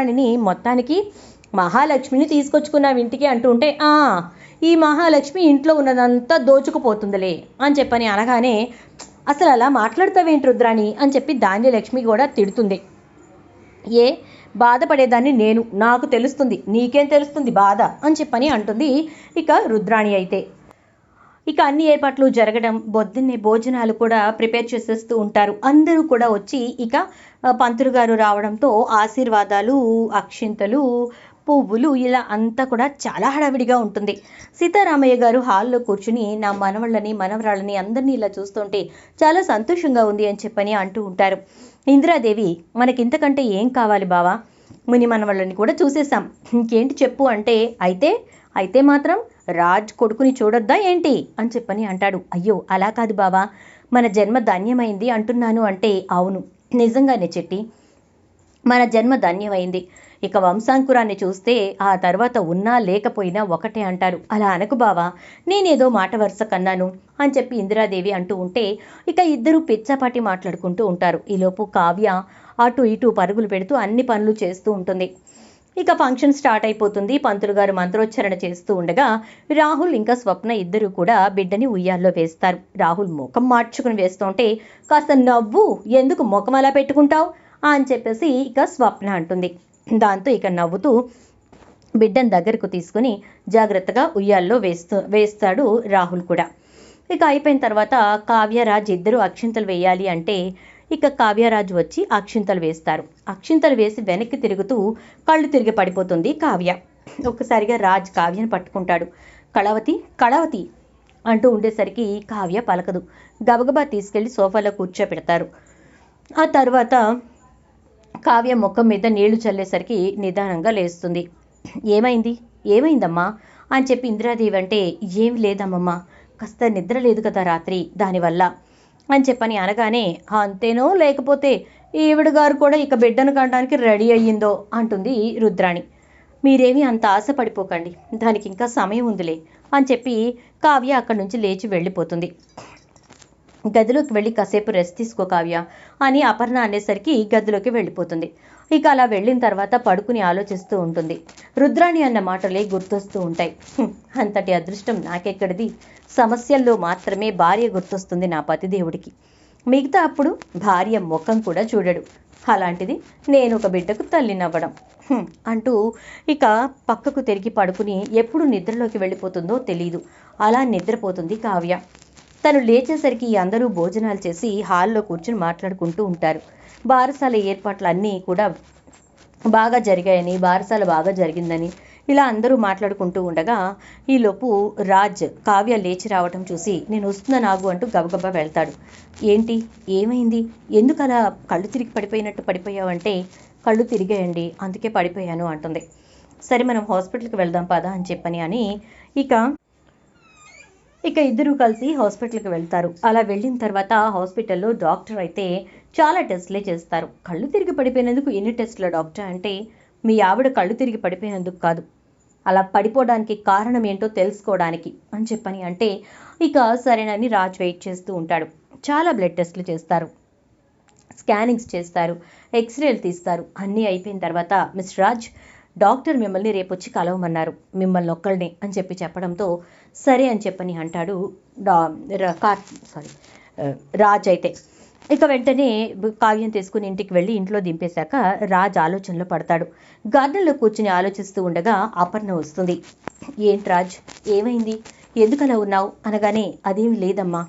వాడిని మొత్తానికి మహాలక్ష్మిని తీసుకొచ్చుకున్నావు ఇంటికి అంటూ ఉంటే "ఆ, ఈ మహాలక్ష్మి ఇంట్లో ఉన్నదంతా దోచుకుపోతుందిలే అని చెప్పని అనగానే అసలు అలా మాట్లాడతావేంటి రుద్రాణి అని చెప్పి ధాన్యలక్ష్మి కూడా తిడుతుంది. ఏ బాధపడేదాన్ని నేను నాకు తెలుస్తుంది నీకేం తెలుస్తుంది బాధ అని చెప్పని అంటుంది ఇక రుద్రాణి అయితే. ఇక అన్ని ఏర్పాట్లు జరగడం పొద్దున్నే భోజనాలు కూడా ప్రిపేర్ చేసేస్తూ ఉంటారు. అందరూ కూడా వచ్చి ఇక పంతులు గారు రావడంతో ఆశీర్వాదాలు అక్షింతలు పువ్వులు ఇలా అంతా కూడా చాలా హడావిడిగా ఉంటుంది. సీతారామయ్య గారు హాల్లో కూర్చుని నా మనవళ్ళని మనవరాళ్ళని అందరినీ ఇలా చూస్తుంటే చాలా సంతోషంగా ఉంది అని చెప్పని అంటూ ఉంటారు. ఇందిరాదేవి మనకింతకంటే ఏం కావాలి బావా? ముని మనవళ్ళని కూడా చూసేశాం. ఇంకేంటి చెప్పు అంటే అయితే అయితే మాత్రం రాజ్ కొడుకుని చూడొద్దా ఏంటి? అని చెప్పని అంటాడు. అయ్యో అలా కాదు బావా. మన జన్మ ధన్యమైంది అంటున్నాను అంటే అవును. నిజంగానే చెట్టి. మన జన్మ ధన్యమైంది. ఇక వంశాంకురాన్ని చూస్తే ఆ తర్వాత ఉన్నా లేకపోయినా ఒకటే అంటారు. అలా అనకు బావా నేనేదో మాట వరుస కన్నాను అని చెప్పి ఇందిరాదేవి అంటూ ఉంటే ఇక ఇద్దరు పిచ్చాపాటి మాట్లాడుకుంటూ ఉంటారు. ఈలోపు కావ్య అటు ఇటు పరుగులు పెడుతూ అన్ని పనులు చేస్తూ ఉంటుంది. ఇక ఫంక్షన్ స్టార్ట్ అయిపోతుంది. పంతులు గారు మంత్రోచ్చారణ చేస్తూ ఉండగా రాహుల్ ఇంకా స్వప్న ఇద్దరు కూడా బిడ్డని ఉయ్యాల్లో వేస్తారు. రాహుల్ ముఖం మార్చుకుని వేస్తుంటే కాస్త నవ్వు ఎందుకు ముఖం అలా పెట్టుకుంటావు? అని చెప్పేసి ఇక స్వప్న అంటుంది. దాంతో ఇక నవ్వుతూ బిడ్డను దగ్గరకు తీసుకుని జాగ్రత్తగా ఉయ్యాల్లో వేస్తూ వేస్తాడు రాహుల్ కూడా. ఇక అయిపోయిన తర్వాత కావ్యరాజ్ ఇద్దరు అక్షింతలు వేయాలి అంటే ఇక కావ్యరాజు వచ్చి అక్షింతలు వేస్తారు. అక్షింతలు వేసి వెనక్కి తిరుగుతూ కళ్ళు తిరిగి పడిపోతుంది కావ్య. ఒక్కసారిగా రాజ్ కావ్యను పట్టుకుంటాడు. కళవతి కళవతి అంటూ ఉండేసరికి కావ్య పలకదు. గబగబా తీసుకెళ్ళి సోఫాలో కూర్చోపెడతారు. ఆ తర్వాత కావ్య ముఖం మీద నీళ్ళు చల్లేసరికి నిదానంగా లేస్తుంది. ఏమైంది? ఏమైందమ్మా? అని చెప్పి ఇందిరాదేవి అంటే ఏం లేదమ్మమ్మా. కాస్త నిద్ర లేదు కదా రాత్రి దానివల్ల. అని చెప్పని అనగానే అంతేనో లేకపోతే ఈవిడ గారు కూడా ఇక బిడ్డను కనడానికి రెడీ అయ్యిందో? అంటుంది రుద్రాణి. మీరేమీ అంత ఆశపడిపోకండి. దానికి ఇంకా సమయం ఉందిలే. అని చెప్పి కావ్య అక్కడి నుంచి లేచి వెళ్ళిపోతుంది. గదిలోకి వెళ్ళి కాసేపు రెస్ట్ తీసుకో కావ్య అని అపర్ణ అనేసరికి గదిలోకి వెళ్ళిపోతుంది. ఇక అలా వెళ్ళిన తర్వాత పడుకుని ఆలోచిస్తూ ఉంటుంది. రుద్రాణి అన్న మాటలే గుర్తొస్తూ ఉంటాయి. అంతటి అదృష్టం నాకెక్కడిది? సమస్యల్లో మాత్రమే భార్య గుర్తొస్తుంది నా పతిదేవుడికి మిగతా అప్పుడు భార్య ముఖం కూడా చూడడు. అలాంటిది నేను ఒక బిడ్డకు తల్లినవ్వడం. అంటూ ఇక పక్కకు తిరిగి పడుకుని ఎప్పుడు నిద్రలోకి వెళ్ళిపోతుందో తెలియదు అలా నిద్రపోతుంది కావ్య. తను లేచేసరికి అందరూ భోజనాలు చేసి హాల్లో కూర్చుని మాట్లాడుకుంటూ ఉంటారు. బారసాల ఏర్పాట్లు అన్నీ కూడా బాగా జరిగాయని బారసాల బాగా జరిగిందని ఇలా అందరూ మాట్లాడుకుంటూ ఉండగా ఈలోపు రాజ్ కావ్య లేచి రావటం చూసి నేను వస్తున్నా నాగు అంటూ గబగబా వెళ్తాడు. ఏంటి? ఏమైంది? ఎందుకు అలా కళ్ళు తిరిగి పడిపోయినట్టు పడిపోయావంటే? కళ్ళు తిరిగాయండి అందుకే పడిపోయాను అంటుంది. సరే మనం హాస్పిటల్కి వెళ్దాం పదా అని చెప్పని అని ఇక ఇక ఇద్దరు కలిసి హాస్పిటల్కి వెళ్తారు. అలా వెళ్ళిన తర్వాత హాస్పిటల్లో డాక్టర్ అయితే చాలా టెస్ట్లే చేస్తారు. కళ్ళు తిరిగి పడిపోయినందుకు ఎన్ని టెస్ట్ల డాక్టర్ అంటే మీ ఆవిడ కళ్ళు తిరిగి పడిపోయినందుకు కాదు. అలా పడిపోవడానికి కారణం ఏంటో తెలుసుకోవడానికి అని చెప్పని అంటే ఇక సరేనని రాజ్ వెయిట్ చేస్తూ ఉంటాడు. చాలా బ్లడ్ టెస్ట్లు చేస్తారు. స్కానింగ్స్ చేస్తారు. ఎక్స్రేలు తీస్తారు. అన్నీ అయిపోయిన తర్వాత మిస్ రాజ్ డాక్టర్ మిమ్మల్ని రేపు వచ్చి కలవమన్నారు. మిమ్మల్ని ఒక్కళ్ళని అని చెప్పి చెప్పడంతో సరే అని చెప్పని అంటాడు డా కార్ సారీ రాజ్ అయితే. ఇక వెంటనే కావ్యం తీసుకుని ఇంటికి వెళ్ళి ఇంట్లో దింపేశాక రాజ్ ఆలోచనలో పడతాడు. గార్డెన్లో కూర్చుని ఆలోచిస్తూ ఉండగా అపర్ణ వస్తుంది. ఏంటి రాజ్ ఏమైంది? ఎందుకలా ఉన్నావు? అనగానే అదేమి లేదమ్మా.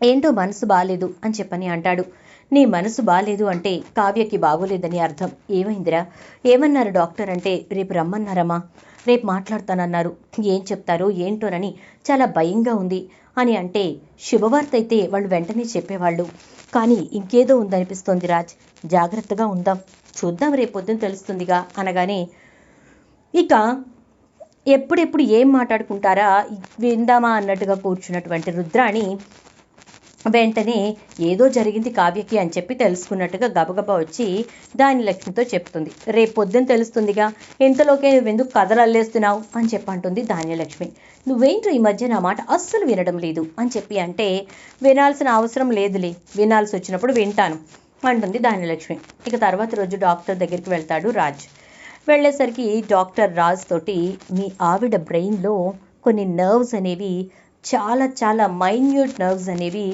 ఏంటో మనసు బాగాలేదు అని చెప్పని అంటాడు. నీ మనసు బాగాలేదు అంటే కావ్యకి బాగోలేదని అర్థం. ఏమైందిరా? ఏమన్నారు డాక్టర్ అంటే రేపు రమ్మన్నారమ్మా. రేపు మాట్లాడతానన్నారు. ఏం చెప్తారో ఏంటోనని చాలా భయంగా ఉంది అని అంటే శుభవార్త అయితే వాళ్ళు వెంటనే చెప్పేవాళ్ళు. కానీ ఇంకేదో ఉందనిపిస్తోంది రాజ్. జాగ్రత్తగా ఉందాం. చూద్దాం రేపు పొద్దున తెలుస్తుందిగా అనగానే ఇక ఎప్పుడెప్పుడు ఏం మాట్లాడుకుంటారా విందామా అన్నట్టుగా కూర్చున్నటువంటి రుద్రాణి వెంటనే ఏదో జరిగింది కావ్యకి అని చెప్పి తెలుసుకున్నట్టుగా గబగబా వచ్చి దాని లక్ష్మితో చెప్తుంది. రేపు పొద్దున్న తెలుస్తుందిగా. ఇంతలోకే నువ్వెందుకు కథలు అల్లేస్తున్నావు? అని చెప్పి అంటుంది ధాన్యలక్ష్మి. నువ్వేంటో ఈ మధ్య నా మాట అస్సలు వినడం లేదు అని చెప్పి అంటే వినాల్సిన అవసరం లేదులే. వినాల్సి వచ్చినప్పుడు వింటాను అంటుంది ధాన్యలక్ష్మి. ఇక తర్వాత రోజు డాక్టర్ దగ్గరికి వెళ్తాడు రాజ్. వెళ్ళేసరికి డాక్టర్ రాజ్ తోటి మీ ఆవిడ బ్రెయిన్లో కొన్ని నర్వ్స్ అనేవి చాలా చాలా మైన్యూట్ నర్వ్స్ అనేవి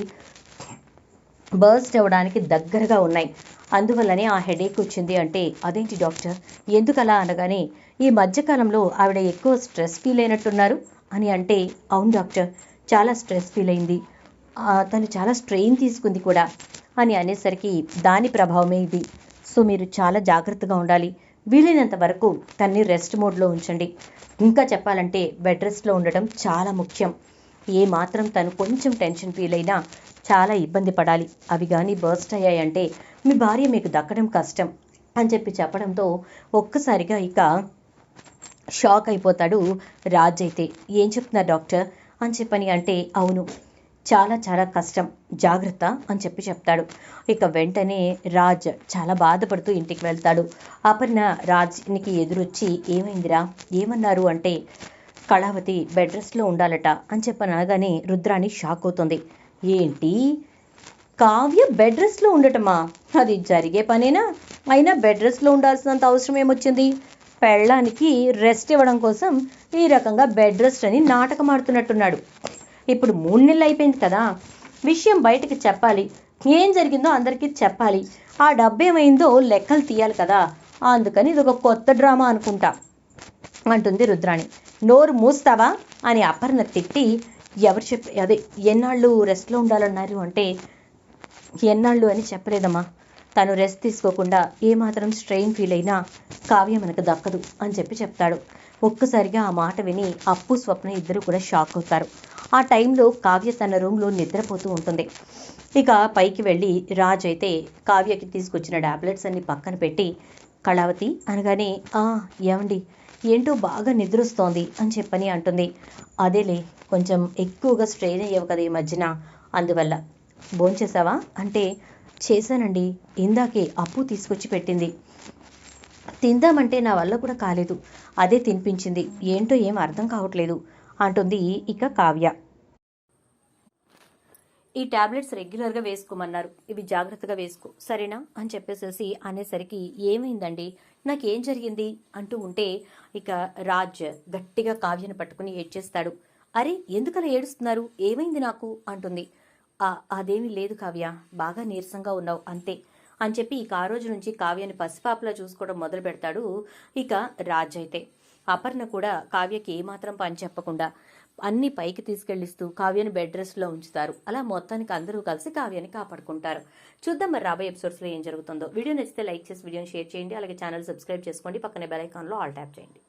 బర్స్ట్ అవ్వడానికి దగ్గరగా ఉన్నాయి. అందువల్లనే ఆ హెడేక్ వచ్చింది అంటే అదేంటి డాక్టర్? ఎందుకలా అనగానే ఈ మధ్యకాలంలో ఆవిడ ఎక్కువ స్ట్రెస్ ఫీల్ అయినట్టున్నారు? అని అంటే అవును డాక్టర్ చాలా స్ట్రెస్ ఫీల్ అయింది. తను చాలా స్ట్రెయిన్ తీసుకుంది కూడా. అని అనేసరికి దాని ప్రభావమే ఇది. సో మీరు చాలా జాగ్రత్తగా ఉండాలి. వీలైనంత వరకు తన్ని రెస్ట్ మోడ్లో ఉంచండి. ఇంకా చెప్పాలంటే బెడ్ రెస్ట్లో ఉండడం చాలా ముఖ్యం. ఏ మాత్రం తను కొంచెం టెన్షన్ ఫీల్ అయినా చాలా ఇబ్బంది పడాలి. అవి కానీ బర్స్ట్ అయ్యాయంటే మీ భార్య మీకు దక్కడం కష్టం అని చెప్పి చెప్పడంతో ఒక్కసారిగా ఇక షాక్ అయిపోతాడు రాజ్ అయితే. ఏం చెప్తున్నారు డాక్టర్? అని చెప్పని అంటే అవును చాలా చాలా కష్టం జాగ్రత్త అని చెప్పి చెప్తాడు. ఇక వెంటనే రాజ్ చాలా బాధపడుతూ ఇంటికి వెళ్తాడు. అపర్ణ రాజ్కి ఎదురొచ్చి ఏమైందిరా? ఏమన్నారు అంటే కళావతి బెడ్ రెస్ట్లో ఉండాలట అని చెప్పని అనగానే రుద్రాణి షాక్ అవుతుంది. ఏంటి? కావ్య బెడ్ రెస్ట్లో ఉండటమా? అది జరిగే పనేనా? అయినా బెడ్ రెస్ట్లో ఉండాల్సినంత అవసరం ఏమొచ్చింది? పెళ్ళానికి రెస్ట్ ఇవ్వడం కోసం ఈ రకంగా బెడ్ రెస్ట్ అని నాటకం ఆడుతున్నట్టున్నాడు. ఇప్పుడు మూడు నెలలు అయిపోయింది కదా. విషయం బయటకు చెప్పాలి. ఏం జరిగిందో అందరికీ చెప్పాలి. ఆ డబ్బు ఏమైందో లెక్కలు తీయాలి కదా. అందుకని ఇది ఒక కొత్త డ్రామా అనుకుంటా. అంటుంది రుద్రాణి. నోరు మూస్తావా అని అపర్ణ తిట్టి ఎవరు చెప్పి అదే ఎన్నాళ్ళు రెస్ట్లో ఉండాలన్నారు అంటే ఎన్నాళ్ళు అని చెప్పలేదమ్మా. తను రెస్ట్ తీసుకోకుండా ఏమాత్రం స్ట్రెయిన్ ఫీల్ అయినా కావ్య మనకు దక్కదు అని చెప్పి చెప్తాడు. ఒక్కసారిగా ఆ మాట విని అప్పు స్వప్న ఇద్దరు కూడా షాక్ అవుతారు. ఆ టైంలో కావ్య తన రూమ్లో నిద్రపోతూ ఉంటుంది. ఇక పైకి వెళ్ళి రాజ్ అయితే కావ్యకి తీసుకొచ్చిన టాబ్లెట్స్ అన్ని పక్కన పెట్టి కళావతి అనగానే ఆ ఏమండి? ఏంటో బాగా నిద్రొస్తోంది అని చెప్పని అంటుంది. అదేలే కొంచెం ఎక్కువగా స్ట్రెయిన్ అయ్యావు కదా ఈ మధ్యన. అందువల్ల. భోంచేసావా అంటే చేశానండి. ఇందాకే అప్పు తీసుకొచ్చి పెట్టింది. తిందామంటే నా వల్ల కూడా కాలేదు. అదే తినిపించింది. ఏంటో ఏం అర్థం కావట్లేదు. అంటుంది ఇక కావ్య. ఈ టాబ్లెట్స్ రెగ్యులర్గా వేసుకోమన్నారు. ఇవి జాగ్రత్తగా వేసుకో. సరేనా? అని చెప్పేసేసి అనేసరికి ఏమైందండి? నాకేం జరిగింది? అంటూ ఉంటే ఇక రాజ్ గట్టిగా కావ్యను పట్టుకుని ఏడ్చేస్తాడు. అరే ఎందుకలా ఏడుస్తున్నారు? ఏమైంది నాకు? అంటుంది. అదేమీ లేదు కావ్య. బాగా నీరసంగా ఉన్నావు అంతే. అని చెప్పి ఇక ఆ రోజు నుంచి కావ్యని పసిపాపలా చూసుకోవడం మొదలు పెడతాడు ఇక రాజ్ అయితే. అపర్ణ కూడా కావ్యకి ఏమాత్రం పని చెప్పకుండా అన్ని పైకి తీసుకెళ్ళిస్తూ కావ్యని బెడ్ రెస్ట్లో ఉంచుతారు. అలా మొత్తానికి అందరూ కలిసి కావ్యాన్ని కాపాడుకుంటారు. చూద్దాం మరి రాబోయే ఎపిసోడ్స్లో ఏం జరుగుతుందో. వీడియో నచ్చితే లైక్ చేసి వీడియోని షేర్ చేయండి. అలాగే ఛానల్ సబ్స్క్రైబ్ చేసుకోండి. పక్కనే బెల్ ఐకాన్లో ఆల్ ట్యాప్ చేయండి.